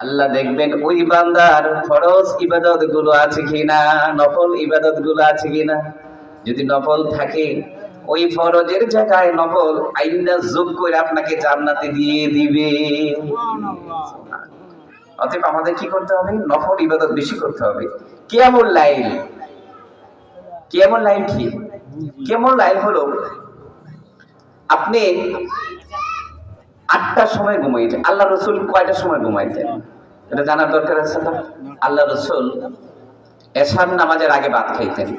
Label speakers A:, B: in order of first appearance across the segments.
A: আল্লাহ দেখবেন ওই বান্দার ফরজ ইবাদতগুলো আছে কিনা, নফল ইবাদতগুলো আছে কিনা? যদি নফল থাকে, ওই ফরজের জায়গায় নফল আইনটা যোগ করে আপনাকে জান্নাতে দিয়ে দিবে। অতএব আমাদের কি করতে হবে? নফল ইবাদত বেশি করতে হবে। কেমন লাইন কেমন লাইন কি? কেমন লাইন হলো আপনি আটটার সময় ঘুমাইতেন আল্লাহ রসুল কয়টার সময় ঘুমাইতেন? এটা জানার দরকার আছে তো আল্লাহ রসুল এশার নামাজের আগে ভাত খাইতেন।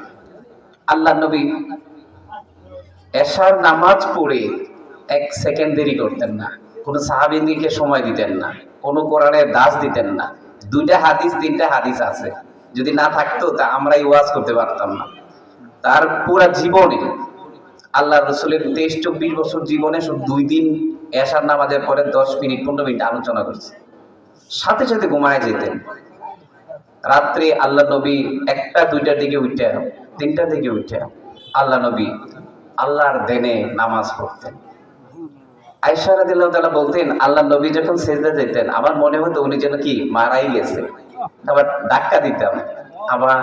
A: আল্লাহ নবী এশার নামাজ পড়ে এক সেকেন্ড দেরি করতেন না। কোনো সাহাবিনীকে সময় দিতেন না। কোনো কোরআনের দাস দিতেন না। দুইটা হাদিস, তিনটা হাদিস আছে। যদি না থাকতো তা আমরাই ওয়াজ করতে পারতাম না। তার পুরা জীবনে আল্লাহ রসুলের তেইশ, চব্বিশ বছর জীবনে শুধু দুই দিন এশার নামাজের পরে দশ মিনিট, পনেরো মিনিট আলোচনা করছে। সাথে সাথে ঘুমায় যেতেন রাত্রে আল্লাহ নবী একটা, দুইটার দিকে উঠে, তিনটার দিকে উঠে আল্লাহ নবী আল্লাহর দেনে নামাজ পড়তেন। আয়সা রাদিল্লাহ বলতেন, আল্লাহ নবী যখন সেজদা যেতেন আমার মনে হতো উনি যেন কি মারাই গেছে। আবার ধাক্কা দিতাম, আবার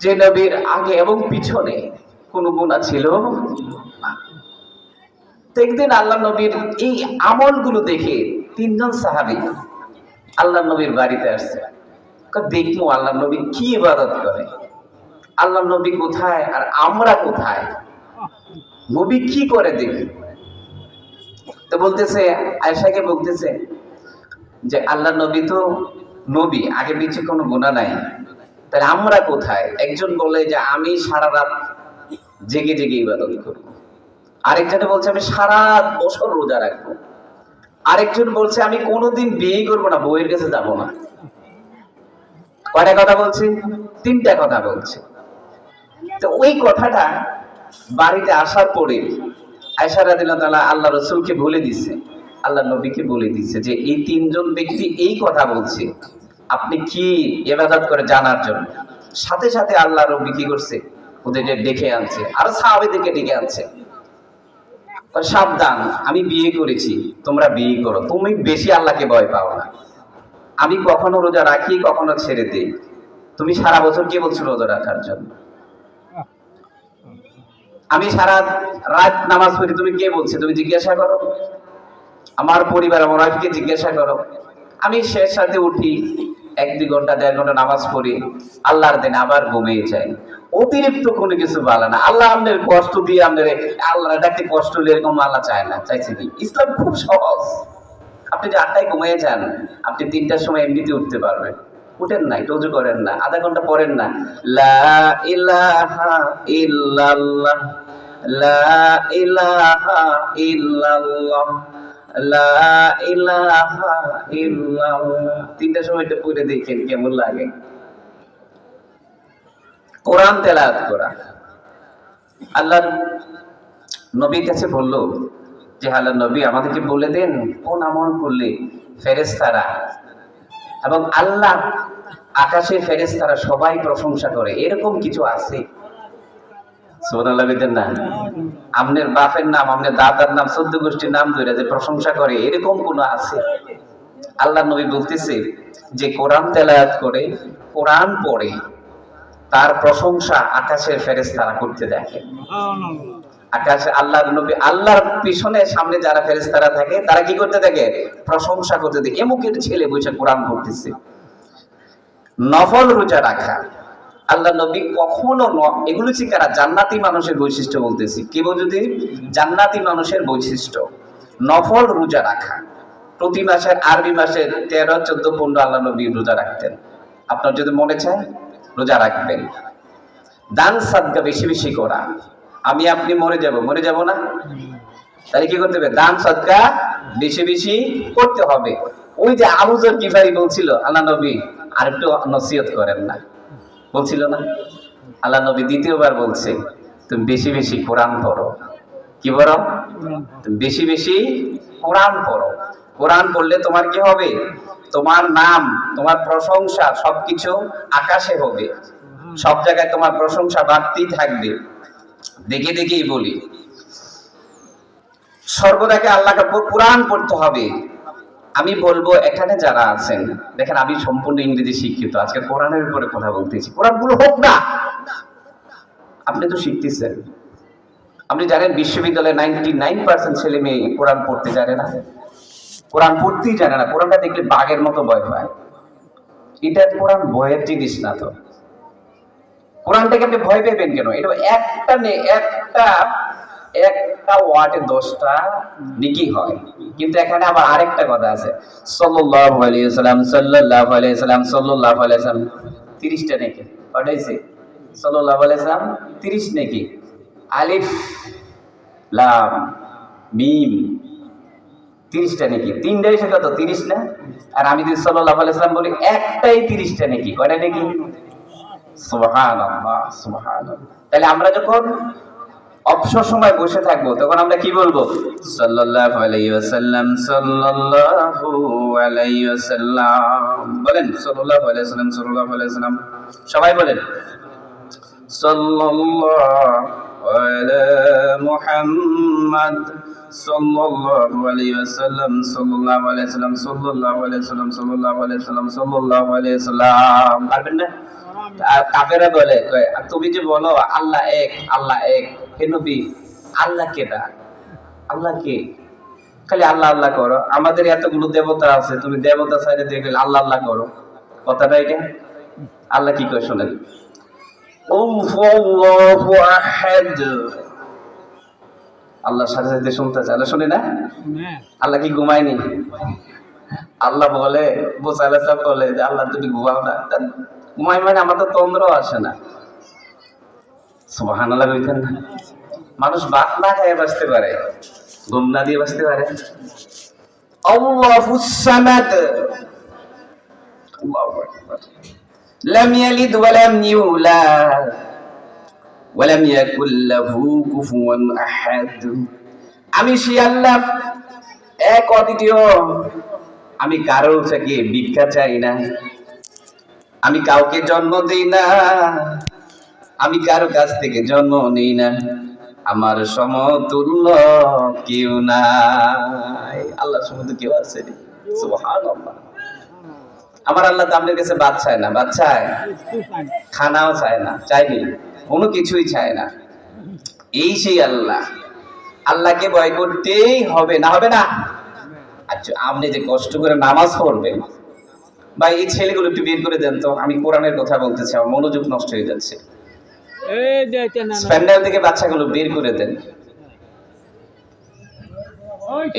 A: যে নবীর আগে এবং পিছনে কোনো গুণা ছিল না। তো একদিন আল্লাহ নবীর এই আমলগুলো দেখে তিনজন সাহাবী আল্লাহ নবীর বাড়িতে আসছে। দেখব আল্লাহ নবী কি ইবাদত করে। আল্লাহ নবী কোথায় আর আমরা কোথায়? নবী কি করে দেখি? তো বলতেছে আয়সাকে বলতেছে যে, আল্লাহ নবী তো নবী, আগে পিছে কোনো গুণা নাই। তাহলে আমরা কোথায়? একজন বলে যে, আমি সারা রাত জেগে জেগে ইবাদত করব। আরেকজনে বলছে, আমি সারা বছর রোজা রাখব। আরেকজন বলছে, আমি কোনোদিন বিয়ে করব না, বউয়ের কাছে যাব না। কয়টা কথা বলছে? তিনটা কথা বলছে। তো ওই কথাটা বাড়িতে আসার পরে আয়সা রাদিল্লাহ আল্লাহ রসুলকে বলে দিছে, আল্লাহ নবীকে বলে দিছে যে, এই তিনজন ব্যক্তি এই কথা বলছে, আপনি কি এবাদত করে জানার জন্য? সাথে সাথে আল্লাহ রবি কি করছে? ওদেরকে ডেকে আনছে, আর সাহাবেদেরকে ডেকে আনছে। সাবধান, আমি বিয়ে করেছি, তোমরা বিয়ে করো। তুমি বেশি আল্লাহকে ভয় পাও না। আমি কখনো রোজা রাখি, কখনো ছেড়ে দিই। তুমি সারা বছর কে বলছো রোজা রাখার জন্য? আমি সারা রাত নামাজ পড়ি, তুমি কে বলছি? তুমি জিজ্ঞাসা করো। আমার পরিবার, আমার ওয়াইফকে জিজ্ঞাসা করো। আমি শেষ সাথে উঠি, এক দুই ঘণ্টা, দেড় ঘণ্টা নামাজ পড়ি। আল্লাহর দিন আবার ঘুমিয়ে যাই। অতিরিক্ত কোনো কিছু বলে না। আল্লাহ আমাদের কষ্ট দিয়ে আমাদের আল্লাহ ডাকতে কষ্ট হলে এরকম আল্লাহ চায় না। চাইছে কি? ইসলাম খুব সহজ। আপনি যে আটটায় ঘুমিয়ে যান, আপনি তিনটার সময় এমনিতে উঠতে পারবেন। উঠেন না, একটু করেন না, আধা ঘণ্টা পড়েন না। লা ইলাহা ইল্লাল্লাহ, লা ইলাহা ইল্লাল্লাহ, লা ইলাহা ইল্লাল্লাহ। তিনটার সময় এটা পড়ে দেখেন কেমন লাগে। কোরআন তেলাওয়াত করা। আল্লাহর নবীর কাছে বলল যে, আল্লাহ নবী, আমাদেরকে বলে দেন কোন আমল করলে ফেরেশতারা এবং আল্লাহ আকাশে ফেরেশতারা সবাই প্রশংসা করে। এরকম কিছু আছে? না। আপনার বাপের নাম আপনার দাদার নাম, চোদ্দ গোষ্ঠীর নাম ধরে যে প্রশংসা করে, এরকম কোন আছে? আল্লাহ নবী বলতেছে যে, কোরআন তেলায়াত করে, কোরআন পড়ে তার প্রশংসা আকাশের ফেরেশতারা করতে দেখে। আকাশে আল্লাহ নবী, আল্লাহর পিছনে সামনে যারা ফেরেশতারা থাকে, তারা কি করতে থাকে প্রশংসা করতে থাকে এমুকের ছেলে বসে কোরআন পড়তেছে। নফল রোজা রাখা। আল্লাহ নবী কখনো এগুলো হচ্ছে কারা? জান্নাতি মানুষের বৈশিষ্ট্য বলতেছি। কেবল যদি জান্নাতি মানুষের বৈশিষ্ট্য। নফল রোজা রাখা। প্রতি মাসের আরবি মাসের তেরো, চোদ্দ, পনেরো আল্লাহ নবী রোজা রাখতেন। আপনার যদি মনে চায় রোজা রাখবেন। দান সাদগা বেশি বেশি করা। আমি আপনি মরে যাব মরে যাব না? তাহলে কি করতে হবে? দান সদকা বেশি বেশি করতে হবে। ওই যে আবুজর কিফারি বলছিল, আল্লাহ নবী আর একটু নসিহত করেন না। বলছিল না? আল্লাহ নবী দ্বিতীয়বার বলছে, তুমি বেশি বেশি কোরআন পড়ো। কি পড়ো? তুমি বেশি বেশি কোরআন পড়ো। কোরআন পড়লে তোমার কি হবে? তোমার নাম, তোমার প্রশংসা সবকিছু আকাশে হবে। সব জায়গায় তোমার প্রশংসা বাড়তেই থাকবে। দেখে দেখেই বলি। সর্বদাকে আল্লাহকে কোরআন পড়তে হবে। আমি বলব, এখানে যারা আছেন, দেখেন আমি সম্পূর্ণ ইংরেজি শিক্ষিত, আজকে কোরআনের উপরে কথা বলতেছি। কোরআনগুলো হোক না! আপনি তো শিখতেছেন। আপনি জানেন বিশ্ববিদ্যালয়ে নাইনটি নাইন পার্সেন্ট ছেলে মেয়ে কোরআন পড়তে জানে না? কোরআন পড়তেই জানে না। কোরআনটা দেখলে বাঘের মতো ভয় পায়। এটা কোরআন ভয়ের জিনিস না তো। কোরআনটাকে আপনি ভয় পেবেন কেন? এটা একটা নে, একটা একটা ওয়ার্ডে দশটা নিকি হয়। কিন্তু এখানে আবার আরেকটা কথা আছে। সাল্লাল্লাহু আলাইহি সাল্লাম সাল্লাল্লাহু আলাইহি সাল্লাম 30টা নেকি। কটাইছে সাল্লাল্লাহু আলাইহি সাল্লাম 30 নেকি। আলিফ, লাম, মিম 30টা নেকি? তিনটাই সে কত 30 না আর আমি যদি সাল্লাল্লাহু আলাইহি সাল্লাম বলি, একটাই 30টা নাকি। কয়টা নেকি? সুবহানাল্লাহ সুবহানাল্লাহ। তাহলে আমরা যখন অবসর সময় বসে থাকব, তখন আমরা কি বলব? সাল্লাল্লাহু আলাইহি ওয়াসাল্লাম, সাল্লাল্লাহু আলাইহি ওয়াসাল্লাম। বলেন, সাল্লাল্লাহু আলাইহি ওয়াসাল্লাম, সাল্লাল্লাহু সবাই বলেন, সাল্লাল্লাহু আলা মুহাম্মদ সাল্লাল্লাহু আলাইহি ওয়াসাল্লাম, সাল্লাল্লাহু আলাইহি ওয়াসাল্লাম, সাল্লাল্লাহু আলাইহি ওয়াসাল্লাম, সাল্লাল্লাহু আলাইহি ওয়াসাল্লাম, সাল্লাল্লাহু আলাইহি ওয়াসাল্লাম। পারবেন না? কাফেরা বলে তুমি যে বলো, আল্লাহ এক আল্লাহ এক, হে নবী, আল্লাহ কেটা আল্লাহ কে? খালি আল্লাহ আল্লাহ করো। আমাদের এতগুলো দেবতা আছে, তুমি দেবতা সাইডে দেখে আল্লাহ আল্লাহ করো। কথাটা এটা? আল্লাহ কি করে শোনেন? আল্লাহু সাথে সাথে শুনতে চায়। আল্লাহ শুনি না? আল্লাহ কি ঘুমায়নি? আল্লাহ বলে বোসালে সব বলে যে আল্লাহ তুমি ঘুমাও না। ঘুমাই মানে আমার তো তন্দ্র আসে না। সুবাহান আল্লাহ কইতেন না। মানুষ ভাত না খায় বাঁচতে পারে ঘুম না দিয়ে বাঁচতে পারে। সামাদ। আল্লাহু আকবার। ওয়া লাম ইউলাদ ওয়া লাম ইয়াকুল লাহু কুফুয়ান আহাদ আমি সেই আল্লাহ এক অদ্বিতীয়। আমি কারোর থেকে ভিক্ষা চাই না। আমি কাউকে জন্ম দিই না। আমি কারও কাছ থেকে জন্ম নেই না। আমার সমতুল্য কেউ নাই। আল্লাহ সমতুল্য কেউ আছে সুবহানাল্লাহ। আমার আল্লাহ তো আপনার কাছে বাদ চায় না বাদ চায়? খানাও চায় না চাইনি কোনো কিছুই চায় না। এই সেই আল্লাহ। আল্লাহকে ভয় করতেই হবে না হবে না? আচ্ছা আপনি যে কষ্ট করে নামাজ পড়বেন বা এই ছেলেগুলো একটু বের করে দেন তো আমি কোরআনের কথা বলতেছি আমার মনোযোগ নষ্ট হয়ে যাচ্ছে। প্যান্ডেল থেকে বাচ্চাগুলো বের করে দেন।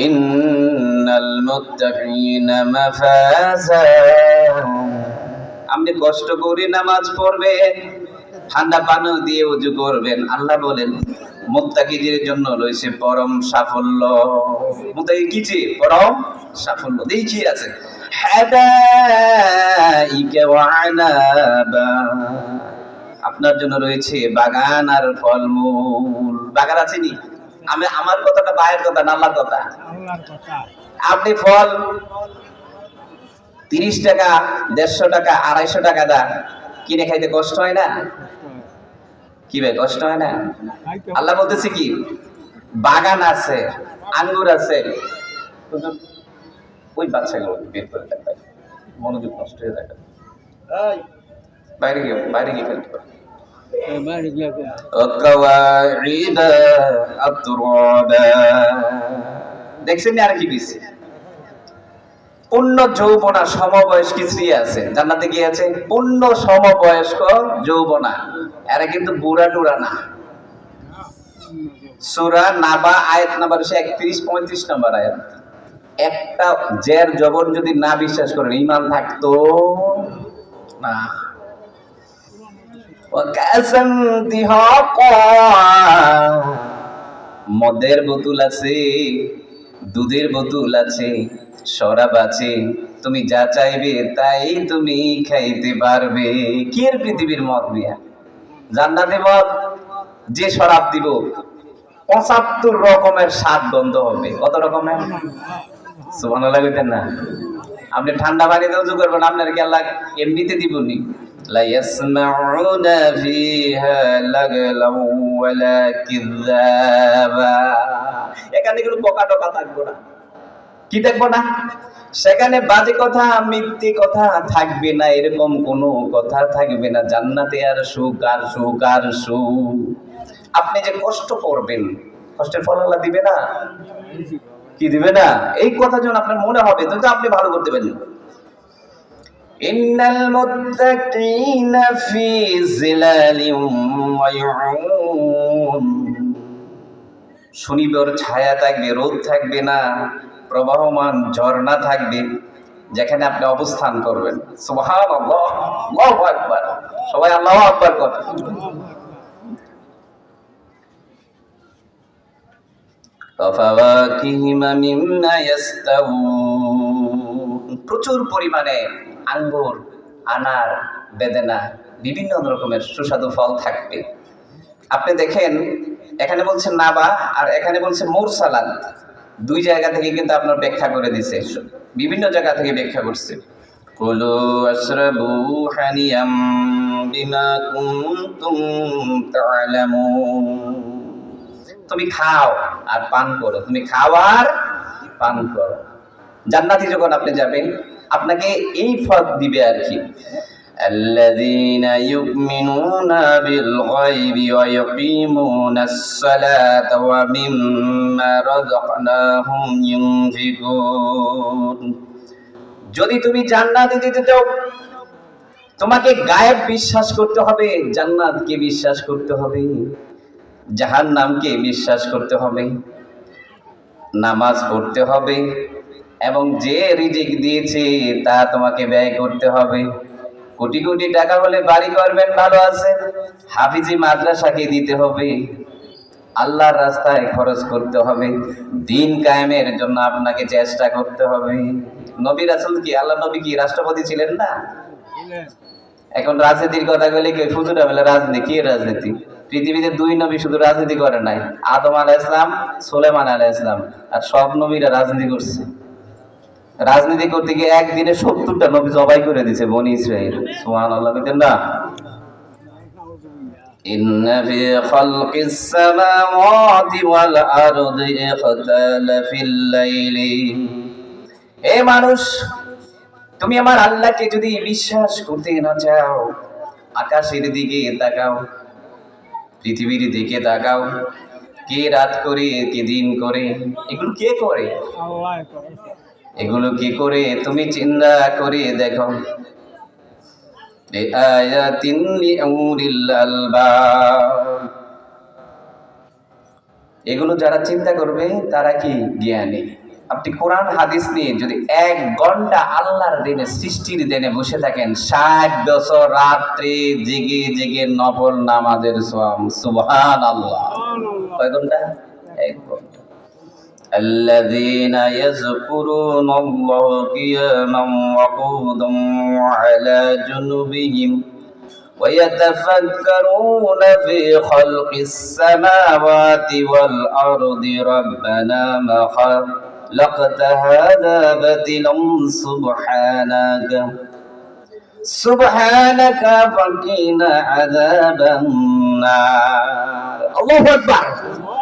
A: ইন্নাল মুত্তাকিনা মাফাজা। আপনি কষ্ট করে নামাজ পড়বেন ঠান্ডা পানি দিয়ে উজু করবেন। আল্লাহ বলেন মুত্তাকিদের জন্য রয়েছে পরম সাফল্য। মুত্তাকি কি? যে পরম সাফল্য। দেখি আছে? হাদাইকা ওয়া আনাবা। আপনার জন্য রয়েছে বাগান আর ফলমূল। বাগান আছে নি? আমি আমার কথাটা বাইরের কথা না আল্লাহর কথা। আপনি ফল তিরিশ টাকা দেড়শো টাকা আড়াইশো টাকা দা কিনে খাইতে কষ্ট হয় না? কি ভাই কষ্ট হয় না? আল্লাহ বলতেছে কি? বাগান আছে আঙ্গুর আছে। ওই বাচ্চাগুলো বের করে দেখ মনোযোগ নষ্ট হয়ে যায়। বাইরে গিয়ে বাইরে গিয়ে ফেলতে পারে। দেখছেন আর কি দিচ্ছে পূর্ণ যৌবনা সমবয়স্ক স্ত্রী আছে। জান্নাতে কি আছে পূর্ণ সমবয়স্ক যৌবনা। এরা কিন্তু বুড়া টুরা না। সুরা নাবা আয়াত নাম্বার একত্রিশ, পঁয়ত্রিশ নম্বর আয়াত। একটা জের জবর যদি না বিশ্বাস করেন ইমান থাকতো না। মদের বোতল আছে। দুধের বোতল আছে শরাব আছে তুমি যা চাইবে তাই তুমি খাইতে পারবে কি এর পৃথিবীর মদ মিয়া জান্নাতে মদ যে শরাব দিব পঁচাত্তর রকমের স্বাদ গন্ধ হবে কত রকমের সুবহানাল্লাহ কইতেন না আপনি ঠান্ডা পানিতে উজু করবেন আপনার কি আল্লাহ এমনিতে দিবনি لا يسمعون فيها لغلا ولا كذابا এখানে কোনো বোকা টোকা থাকব না। কি দেখব না? সেখানে বাজে কথা, মিথ্যে কথা থাকবে না, এরকম কোনো কথা থাকবে না। জান্নাতে আর সুখ আর সুখ আর সুখ। আপনি যে কষ্ট করবেন, কষ্টের ফল আল্লাহ দিবে না? কি দিবে না? এই কথা যখন আপনার মনে হবে তো তো আপনি ভালো করতে পারেন ইন্নাল মুত্তাকিনা ফি জিলালিন ওয়া শনিবার ছায়া থাকবে, রোদ থাকবে না, প্রবাহমান ঝর্ণা থাকবে, যেখানে আপনি অবস্থান করবেন। সবাই আল্লাহ আকবার করেন প্রচুর পরিমাণে আঙ্গুর, আনার, বেদেনা, বিভিন্ন রকমের সুস্বাদু ফল থাকবে। আপনি দেখেন এখানে বলছে নাবা আর এখানে বলছে মোর সালাদ দুই জায়গা থেকে কিন্তু আপনার ব্যাখ্যা করে দিছে। বিভিন্ন জায়গা থেকে ব্যাখ্যা করছে। কুলু আশরাবু হানিয়াম বিমা কুনতুম তা'লামুন তুমি খাও আর পান করো। তুমি খাও আর পান করো। জান্নাতি যখন আপনি যাবেন, আপনাকে এই ফল দিবে আর কি। الذين يؤمنون بالغيب ويقيمون الصلاة ومما رزقناهم ينفقون. যদি তুমি জান্নাত দিতে চাও, তোমাকে গায়েব বিশ্বাস করতে হবে, জান্নাতকে বিশ্বাস করতে হবে জাহান নামকে বিশ্বাস করতে হবে, নামাজ পড়তে হবে, এবং যে রিজিক দিয়েছে তা তোমাকে ব্যয় করতে হবে। কোটি কোটি টাকা হলে বাড়ি করবেন ভালো আছে। হাফিজি মাদ্রাসাকে দিতে হবে। আল্লাহর রাস্তায় খরচ করতে হবে। দিন কায়েমের জন্য আপনাকে চেষ্টা করতে হবে। নবী রাসুল কি আল্লাহ নবী কি রাষ্ট্রপতি ছিলেন না? এখন রাজনীতির কথা বলে কি ফুজুরা বলে রাজনীতি কি রাজনীতি? পৃথিবীতে দুই নবী শুধু রাজনীতি করে নাই। আদম আলাহ ইসলাম সোলেমান আলাহ ইসলাম আর সব নবীরা রাজনীতি করছে। রাজনীতি করতে গিয়ে একদিনে সত্তরটা নবী জবাই করে দিছে বনি ইসরাইল সুহান আল্লাহ বলতেন না إن في خلق السماوات والأرض اختلاف الليل এ মানুষ তুমি আমার আল্লাহকে যদি বিশ্বাস করতে না চাও আকাশের দিকে তাকাও পৃথিবীর দিকে তাকাও কে রাত করে কে দিন করে এগুলো কে করে এগুলো কি করে তুমি চিন্তা করে দেখো। এগুলো যারা চিন্তা করবে, তারা কি জ্ঞানী? আপনি কোরআন, হাদিস নিয়ে যদি এক ঘণ্টা আল্লাহর দিনে, সৃষ্টির দিনে বসে থাকেন, ষাট বছর রাত্রে জেগে জেগে নফল নামাজের সোয়াম আল্লাহ কয় ঘণ্টা? এক ঘণ্টা। الذين يذكرون الله قياما وقودا وعلى جنوبهم ويتفكرون في خلق السماوات والأرض ربنا ما خلقت هذا باطلا سبحانك. سبحانك فقنا عذاب النار. الله أكبر.